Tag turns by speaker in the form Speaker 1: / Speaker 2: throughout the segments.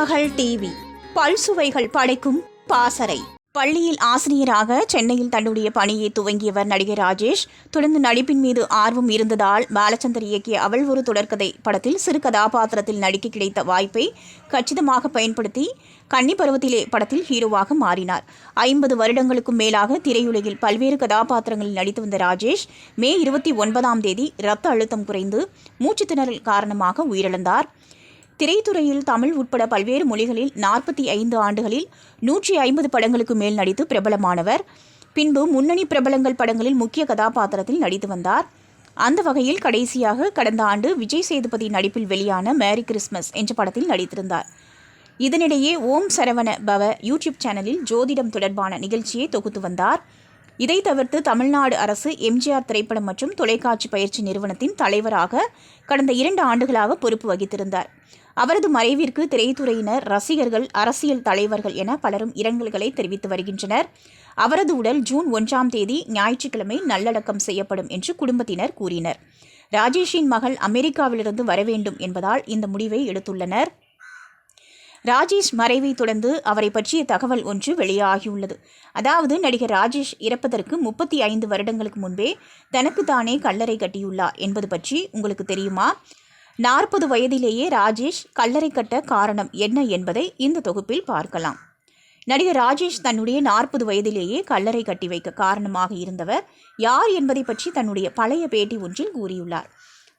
Speaker 1: மகள் டிவி. பல்சுவைகள் படைக்கும் பாசறை. பள்ளியில் ஆசிரியராக சென்னையில் தன்னுடைய பணியை துவங்கியவர் நடிகர் ராஜேஷ். தொடர்ந்து நடிப்பின் மீது ஆர்வம் இருந்ததால் பாலச்சந்தர் இயக்கிய அவள் ஒரு தொடர்கதை படத்தில் சிறு கதாபாத்திரத்தில் நடிக்க கிடைத்த வாய்ப்பை கச்சிதமாக பயன்படுத்தி கன்னி பருவத்திலே படத்தில் ஹீரோவாக மாறினார். ஐம்பது வருடங்களுக்கும் மேலாக திரையுலகில் பல்வேறு கதாபாத்திரங்களில் நடித்து வந்த ராஜேஷ் மே இருபத்தி ஒன்பதாம் தேதி இரத்த அழுத்தம் குறைந்து மூச்சுத்திணறல் காரணமாக உயிரிழந்தார். திரைத்துறையில் தமிழ் உட்பட பல்வேறு மொழிகளில் நாற்பத்தி ஐந்து ஆண்டுகளில் நூற்றி ஐம்பது படங்களுக்கு மேல் நடித்து பிரபலமானவர். பின்பு முன்னணி பிரபலங்கள் படங்களில் முக்கிய கதாபாத்திரத்தில் நடித்து வந்தார். அந்த வகையில் கடைசியாக கடந்த ஆண்டு விஜய் சேதுபதி நடிப்பில் வெளியான மேரி கிறிஸ்மஸ் என்ற படத்தில் நடித்திருந்தார். இதனிடையே ஓம் சரவண பவ யூடியூப் சேனலில் ஜோதிடம் தொடர்பான நிகழ்ச்சியை தொகுத்து வந்தார். இதை தவிர்த்து தமிழ்நாடு அரசு எம்ஜிஆர் திரைப்படம் மற்றும் தொலைக்காட்சி பயிற்சி நிறுவனத்தின் தலைவராக கடந்த இரண்டு ஆண்டுகளாக பொறுப்பு வகித்திருந்தார். அவரது மறைவிற்கு திரைத்துறையினர் ரசிகர்கள் அரசியல் தலைவர்கள் என பலரும் இரங்கல்களை தெரிவித்து வருகின்றனர். அவரது உடல் ஜூன் ஒன்றாம் தேதி ஞாயிற்றுக்கிழமை நல்லடக்கம் செய்யப்படும் என்று குடும்பத்தினர் கூறினர். ராஜேஷின் மகள் அமெரிக்காவிலிருந்து வரவேண்டும் என்பதால் இந்த முடிவை எடுத்துள்ளனர். ராஜேஷ் மறைவை தொடர்ந்து அவரை பற்றிய தகவல் ஒன்று வெளியாகியுள்ளது. அதாவது நடிகர் ராஜேஷ் இறப்பதற்கு முப்பத்தி ஐந்து வருடங்களுக்கு முன்பே தனக்கு தானே கல்லறை கட்டியுள்ளார் என்பது பற்றி உங்களுக்கு தெரியுமா? நாற்பது வயதிலேயே ராஜேஷ் கல்லறை கட்ட காரணம் என்ன என்பதை இந்த தொகுப்பில் பார்க்கலாம். நடிகர் ராஜேஷ் தன்னுடைய நாற்பது வயதிலேயே கல்லறை கட்டி வைக்க காரணமாக இருந்தவர் யார் என்பதை பற்றி தன்னுடைய பழைய பேட்டி ஒன்றில் கூறியுள்ளார்.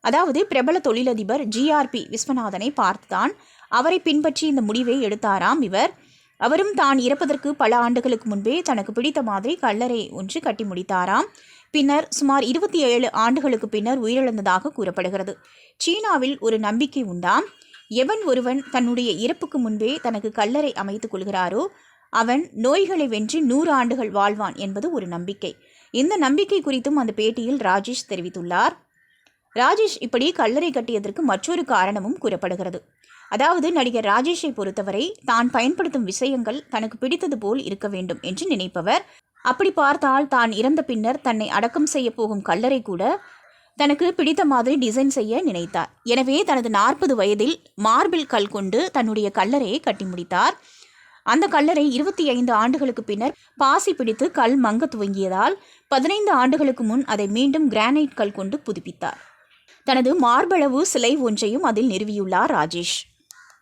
Speaker 1: அதாவது பிரபல தொழிலதிபர் ஜிஆர்பி விஸ்வநாதனை பார்த்துதான் அவரை பின்பற்றி இந்த முடிவை எடுத்தாராம் இவர். அவரும் தான் இறப்பதற்கு பல ஆண்டுகளுக்கு முன்பே தனக்கு பிடித்த மாதிரி கல்லறை ஒன்று கட்டி முடித்தாராம். பின்னர் சுமார் இருபத்தி ஏழு ஆண்டுகளுக்கு பின்னர் உயிரிழந்ததாக கூறப்படுகிறது. சீனாவில் ஒரு நம்பிக்கை உண்டாம் எவன் ஒருவன் தன்னுடைய இறப்புக்கு முன்பே தனக்கு கல்லறை அமைத்துக் கொள்கிறாரோ அவன் நோய்களை வென்று நூறு ஆண்டுகள் வாழ்வான் என்பது ஒரு நம்பிக்கை. இந்த நம்பிக்கை குறித்தும் அந்த பேட்டியில் ராஜேஷ் தெரிவித்துள்ளார். ராஜேஷ் இப்படி கல்லறை கட்டியதற்கு மற்றொரு காரணமும் கூறப்படுகிறது. அதாவது நடிகர் ராஜேஷை பொறுத்தவரை தான் பயன்படுத்தும் விஷயங்கள் தனக்கு பிடித்தது போல் இருக்க வேண்டும் என்று நினைப்பவர் அப்படி பார்த்தால் தான் இறந்த பின்னர் தன்னை அடக்கம் செய்ய போகும் கல்லறை கூட தனக்கு பிடித்த மாதிரி டிசைன் செய்ய நினைத்தார். எனவே தனது நாற்பது வயதில் மார்பிள் கல் கொண்டு தன்னுடைய கல்லறையை கட்டி முடித்தார். அந்த கல்லறை இருபத்தி ஐந்து ஆண்டுகளுக்கு பின்னர் பாசி பிடித்து கல் மங்க துவங்கியதால் பதினைந்து ஆண்டுகளுக்கு முன் அதை மீண்டும் கிரானைட் கல் கொண்டு புதுப்பித்தார். தனது மார்பளவு சிலை ஒன்றையும் அதில் நிறுவியுள்ளார் ராஜேஷ்.